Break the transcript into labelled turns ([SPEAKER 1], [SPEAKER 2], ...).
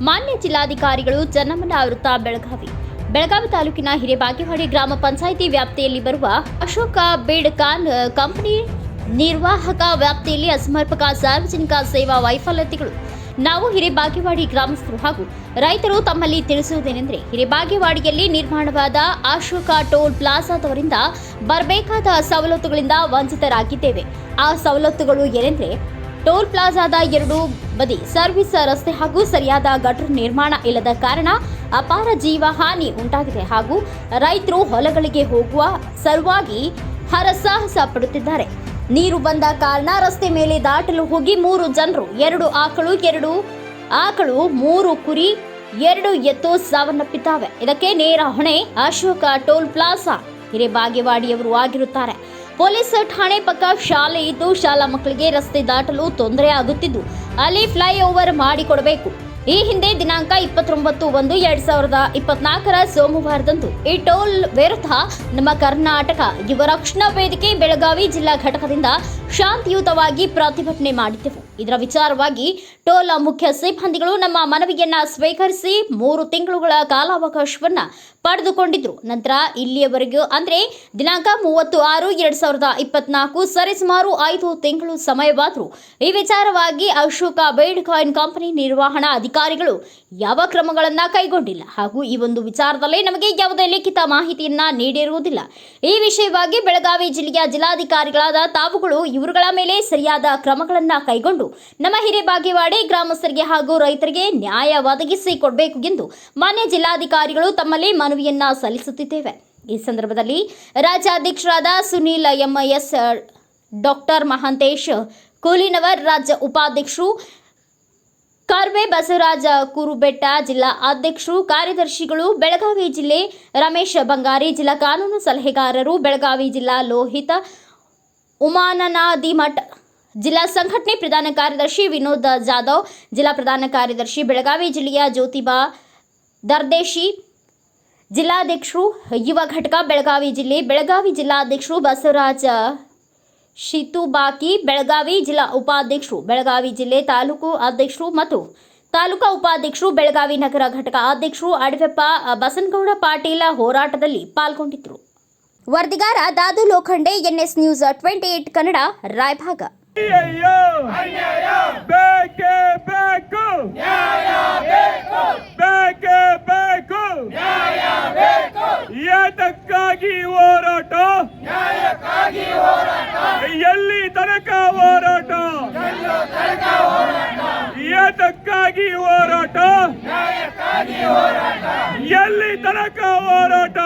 [SPEAKER 1] ಮಾನ್ಯ ಜಿಲ್ಲಾಧಿಕಾರಿಗಳು ಜನಮನ ವೃತ್ತ ಬೆಳಗಾವಿ. ಬೆಳಗಾವಿ ತಾಲೂಕಿನ ಹಿರೇಬಾಗೇವಾಡಿ ಗ್ರಾಮ ಪಂಚಾಯಿತಿ ವ್ಯಾಪ್ತಿಯಲ್ಲಿ ಬರುವ ಅಶೋಕ ಬೇಡ್ಕಾನ್ ಕಂಪನಿ ನಿರ್ವಾಹಕ ವ್ಯಾಪ್ತಿಯಲ್ಲಿ ಅಸಮರ್ಪಕ ಸಾರ್ವಜನಿಕ ಸೇವಾ ವೈಫಲ್ಯತೆಗಳು. ನಾವು ಹಿರೇಬಾಗೇವಾಡಿ ಗ್ರಾಮಸ್ಥರು ಹಾಗೂ ರೈತರು ತಮ್ಮಲ್ಲಿ ತಿಳಿಸುವುದೇನೆಂದರೆ, ಹಿರೇಬಾಗೇವಾಡಿಯಲ್ಲಿ ನಿರ್ಮಾಣವಾದ ಅಶೋಕ ಟೋಲ್ ಪ್ಲಾಜಾದವರಿಂದ ಬರಬೇಕಾದ ಸವಲತ್ತುಗಳಿಂದ ವಂಚಿತರಾಗಿದ್ದೇವೆ. ಆ ಸವಲತ್ತುಗಳು ಏನೆಂದರೆ ಟೋಲ್ ಪ್ಲಾಜಾದ ಎರಡು ಬದಿ ಸರ್ವಿಸ್ ರಸ್ತೆ ಹಾಗೂ ಸರಿಯಾದ ಗಟರ್ ನಿರ್ಮಾಣ ಇಲ್ಲದ ಕಾರಣ ಅಪಾರ ಜೀವ ಹಾನಿ ಉಂಟಾಗಿದೆ ಹಾಗೂ ರೈತರು ಹೊಲಗಳಿಗೆ ಹೋಗುವ ಸಲುವಾಗಿ ಹರಸಾಹಸ ಪಡುತ್ತಿದ್ದಾರೆ. ನೀರು ಬಂದ ಕಾರಣ ರಸ್ತೆ ಮೇಲೆ ದಾಟಲು ಹೋಗಿ ಮೂರು ಜನರು, ಎರಡು ಆಕಳು ಎರಡು ಆಕಳು, ಮೂರು ಕುರಿ, ಎರಡು ಎತ್ತು ಸಾವನ್ನಪ್ಪಿದ್ದಾವೆ. ಇದಕ್ಕೆ ನೇರ ಹೊಣೆ ಅಶೋಕ ಟೋಲ್ ಪ್ಲಾಜಾ. ಹಿರೇಬಾಗೇವಾಡಿಯವರು ಆಗಿರುತ್ತಾರೆ. ಪೊಲೀಸ್ ಠಾಣೆ ಪಕ್ಕ ಶಾಲೆ ಇದ್ದು ಶಾಲಾ ಮಕ್ಕಳಿಗೆ ರಸ್ತೆ ದಾಟಲು ತೊಂದರೆ ಆಗುತ್ತಿದ್ದು. ಅಲ್ಲಿ ಫ್ಲೈಓವರ್ ಮಾಡಿಕೊಡಬೇಕು. ಈ ಹಿಂದೆ ದಿನಾಂಕ ಇಪ್ಪತ್ತೊಂಬತ್ತು ಒಂದು ಎರಡ್ ಸಾವಿರದ ಇಪ್ಪತ್ನಾಲ್ಕರ ಸೋಮವಾರದಂದು ಈ ಟೋಲ್ ವಿರುದ್ಧ ನಮ್ಮ ಕರ್ನಾಟಕ ಯುವ ರಕ್ಷಣಾ ವೇದಿಕೆ, ಬೆಳಗಾವಿ ಜಿಲ್ಲಾ ಘಟಕದಿಂದ ಶಾಂತಿಯುತವಾಗಿ ಪ್ರತಿಭಟನೆ ಮಾಡಿದ್ದೆವು. ಇದರ ವಿಚಾರವಾಗಿ ಟೋಲ್ ಮುಖ್ಯ ಸಿಬ್ಬಂದಿಗಳು ನಮ್ಮ ಮನವಿಯನ್ನ ಸ್ವೀಕರಿಸಿ ಮೂರು ತಿಂಗಳುಗಳ ಕಾಲಾವಕಾಶವನ್ನ ಪಡೆದುಕೊಂಡಿದ್ರು. ನಂತರ ಇಲ್ಲಿಯವರೆಗೂ ಅಂದ್ರೆ ದಿನಾಂಕ ಮೂವತ್ತು ಆರು ಎರಡ್ ಸಾವಿರದ ಇಪ್ಪತ್ನಾಲ್ಕು ಸರಿಸುಮಾರು ಐದು ತಿಂಗಳು ಸಮಯವಾದರೂ. ಈ ವಿಚಾರವಾಗಿ ಅಶೋಕ ಬೇಡ್ ಕಾಯಿನ್ ಕಂಪನಿ ನಿರ್ವಹಣಾ ಅಧಿಕಾರಿಗಳು ಯಾವ ಕ್ರಮಗಳನ್ನ ಕೈಗೊಂಡಿಲ್ಲ. ಹಾಗೂ ಈ ಒಂದು ವಿಚಾರದಲ್ಲಿ ನಮಗೆ ಯಾವುದೇ ಲಿಖಿತ ಮಾಹಿತಿಯನ್ನ ನೀಡಿರುವುದಿಲ್ಲ. ಈ ವಿಷಯವಾಗಿ ಬೆಳಗಾವಿ ಜಿಲ್ಲೆಯ ಜಿಲ್ಲಾಧಿಕಾರಿಗಳಾದ ತಾವುಗಳು ಇವರುಗಳ ಮೇಲೆ ಸರಿಯಾದ ಕ್ರಮಗಳನ್ನು ಕೈಗೊಂಡು ನಮ್ಮ ಹಿರೇಬಾಗೇವಾಡಿ ಗ್ರಾಮಸ್ಥರಿಗೆ ಹಾಗೂ ರೈತರಿಗೆ ನ್ಯಾಯ ಒದಗಿಸಿ ಕೊಡಬೇಕು ಎಂದು ಮಾನ್ಯ ಜಿಲ್ಲಾಧಿಕಾರಿಗಳು ತಮ್ಮಲ್ಲಿ ಮನವಿಯನ್ನು ಸಲ್ಲಿಸುತ್ತಿದ್ದೇವೆ. ಈ ಸಂದರ್ಭದಲ್ಲಿ ರಾಜ್ಯಾಧ್ಯಕ್ಷರಾದ ಸುನೀಲ್ ಎಂಎಸ್ ಡಾಕ್ಟರ್ ಮಹಾಂತೇಶ್, ಕೂಲಿನವರ್ ರಾಜ್ಯ ಉಪಾಧ್ಯಕ್ಷರು ಕಾರ್ವೆ ಬಸವರಾಜ ಕುರುಬೆಟ್ಟ, ಜಿಲ್ಲಾ ಅಧ್ಯಕ್ಷರು, ಕಾರ್ಯದರ್ಶಿಗಳು, ಬೆಳಗಾವಿ ಜಿಲ್ಲೆ ರಮೇಶ್ ಬಂಗಾರಿ, ಜಿಲ್ಲಾ ಕಾನೂನು ಸಲಹೆಗಾರರು, ಬೆಳಗಾವಿ ಜಿಲ್ಲಾ ಲೋಹಿತ ಉಮಾನನಾದಿಮಠ್ ಜಿಲ್ಲಾ ಸಂಘಟನೆ ಪ್ರಧಾನ ಕಾರ್ಯದರ್ಶಿ ವಿನೋದ್ ಜಾಧವ್, ಜಿಲ್ಲಾ ಪ್ರಧಾನ ಕಾರ್ಯದರ್ಶಿ ಬೆಳಗಾವಿ ಜಿಲ್ಲೆಯ ಜ್ಯೋತಿಬಾ ದರ್ದೇಶಿ, ಜಿಲ್ಲಾಧ್ಯಕ್ಷರು, ಯುವ ಘಟಕ ಬೆಳಗಾವಿ ಜಿಲ್ಲೆ, ಬೆಳಗಾವಿ ಜಿಲ್ಲಾಧ್ಯಕ್ಷರು ಬಸವರಾಜ ಶಿತುಬಾಕಿ, ಬೆಳಗಾವಿ ಜಿಲ್ಲಾ ಉಪಾಧ್ಯಕ್ಷರು, ಬೆಳಗಾವಿ ಜಿಲ್ಲೆ ತಾಲೂಕು ಅಧ್ಯಕ್ಷರು ಮತ್ತು ತಾಲೂಕಾ ಉಪಾಧ್ಯಕ್ಷರು, ಬೆಳಗಾವಿ ನಗರ ಘಟಕ ಅಧ್ಯಕ್ಷರು ಅಡವೆಪ್ಪ ಬಸನಗೌಡ ಪಾಟೀಲ ಹೋರಾಟದಲ್ಲಿ ಪಾಲ್ಗೊಂಡಿದ್ದರು. ವರದಿಗಾರ Dadu Lokhande NS news twenty eight Kannada Raybag
[SPEAKER 2] ಯಾತಕ್ಕಾಗಿ ಹೋರಾಟ ಎಲ್ಲಿ ತನಕ ಹೋರಾಟ ಯಾತಕ್ಕಾಗಿ ಹೋರಾಟ ಎಲ್ಲಿ ತನಕ ಹೋರಾಟ